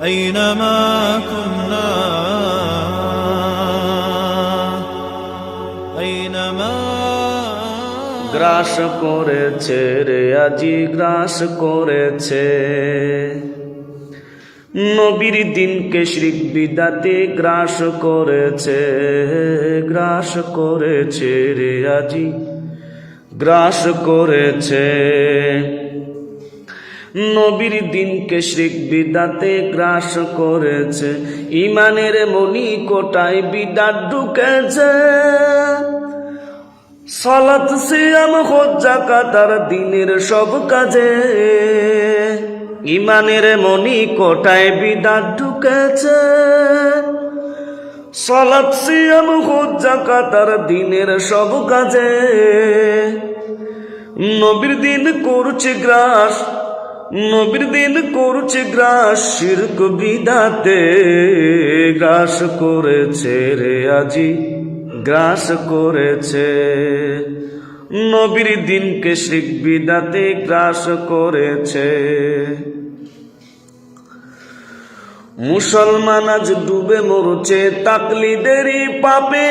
أينما كنا أينما গ্রাস করেছে রে আজি গ্রাস করেছে নবীর দিনকে শ্রিক বিদাতে গ্রাস করেছে গ্রাস করেছে রে আজি গ্রাস করেছে নবীর দিনকে শ্রিক বিদাতে গ্রাস করেছে। ইমানের মনি কোটায় বিদাত ঢুকেছে। সালাত, সিয়াম হজ্জা কাতার দিনের সব কাজে। ইমানের মনি কোটায় বিদাত ঢুকেছে। সালাত, সিয়াম হজ্জা কাতার দিনের সব কাজে। নবীর দিন করছে গ্রাস। নবীর দিন করছে গ্রাস, শিরক বিদাতে। গ্রাস করেছে রে আজি, গ্রাস করেছে। নবীর দিনকে শিখ বিদাতে গ্রাস করেছে। মুসলমান আজ ডুবে মরছে তাকলিদেরই পাপে।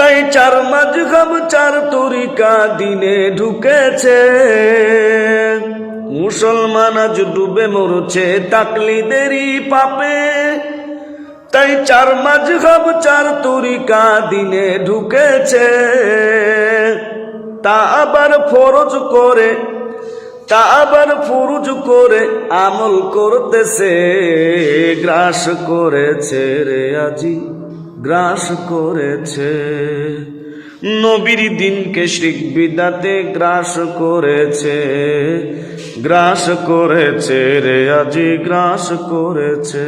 তাই চার মাঝখাব চার তরিকা দিনে ঢুকেছে। মুসলমান আজ ডুবে মরছে, তাকলিদেরই পাপে। তাই চার মাঝখাব চার তরিকা দিনে ঢুকেছে। তা আবার ফরজ করে, তা আবার ফুরুজ করে, আমল করতেছে, গ্রাস করেছে রে আজি। গ্রাস করেছে। নবীর দিনকে শ্রিক বিদাতে গ্রাস করেছে। গ্রাস করেছে রে, আজি গ্রাস করেছে।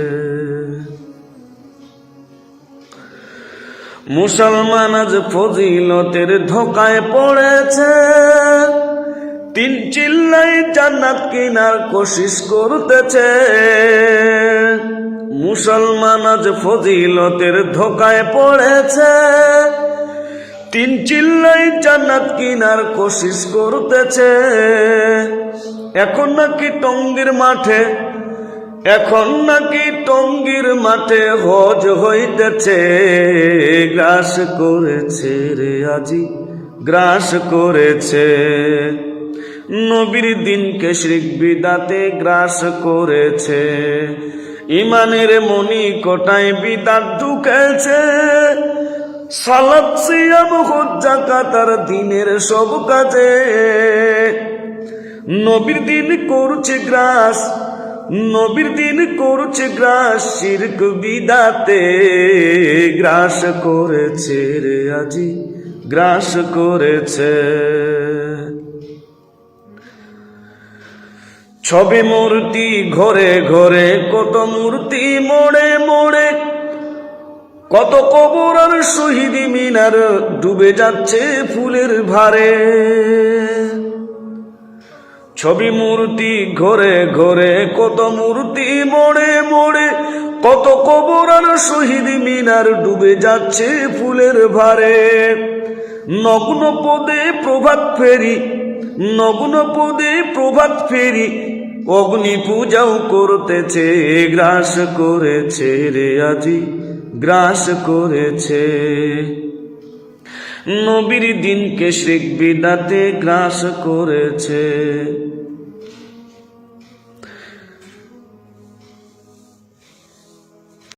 মুসলমান আজ ফজিলতের ধোকায় পড়েছে। তিন চিল্লাই জান্নাত কিনার কোশিস করতেছে। মুসলমান আজ ফজিলতের ধোকায় পড়েছে। তিন চিল্লাই জান্নাত কিনার কোশিস করতেছে। এখন নাকি টঙ্গির মাঠে, এখন নাকি টঙ্গির মাঠে হজ হইতেছে। গ্রাস করেছে রে আজি, গ্রাস করেছে। নবীর দিনকে শ্রিক বিদাতে গ্রাস করেছে। ইমানের মনি কোটায় বিদাত ঢুকেছে। সালাত, সিয়াম হজ্জা দিনের সব কাজে। নবীর দিন করছে গ্রাস, নবীর দিন করছে গ্রাস, শিরক বিদাতে। গ্রাস করেছে রে আজি, গ্রাস করেছে। ছবি মূর্তি ঘরে ঘরে, কত মূর্তি মোড়ে মোড়ে। কত কবর আর শহীদ মিনার ডুবে যাচ্ছে ফুলের ভারে। ছবি মূর্তি ঘরে ঘরে, কত মূর্তি মোড়ে মোড়ে, কত কবর আর শহীদ মিনার ডুবে যাচ্ছে ফুলের ভারে। নগ্ন পদে প্রভাত ফেরি, নগ্ন পদে প্রভাত ফেরি অগ্নি পূজাও করতেছে, গ্রাস করেছে রে আজি, গ্রাস করেছে। নবীর দিনকে শেখ বিদাতে গ্রাস করেছে।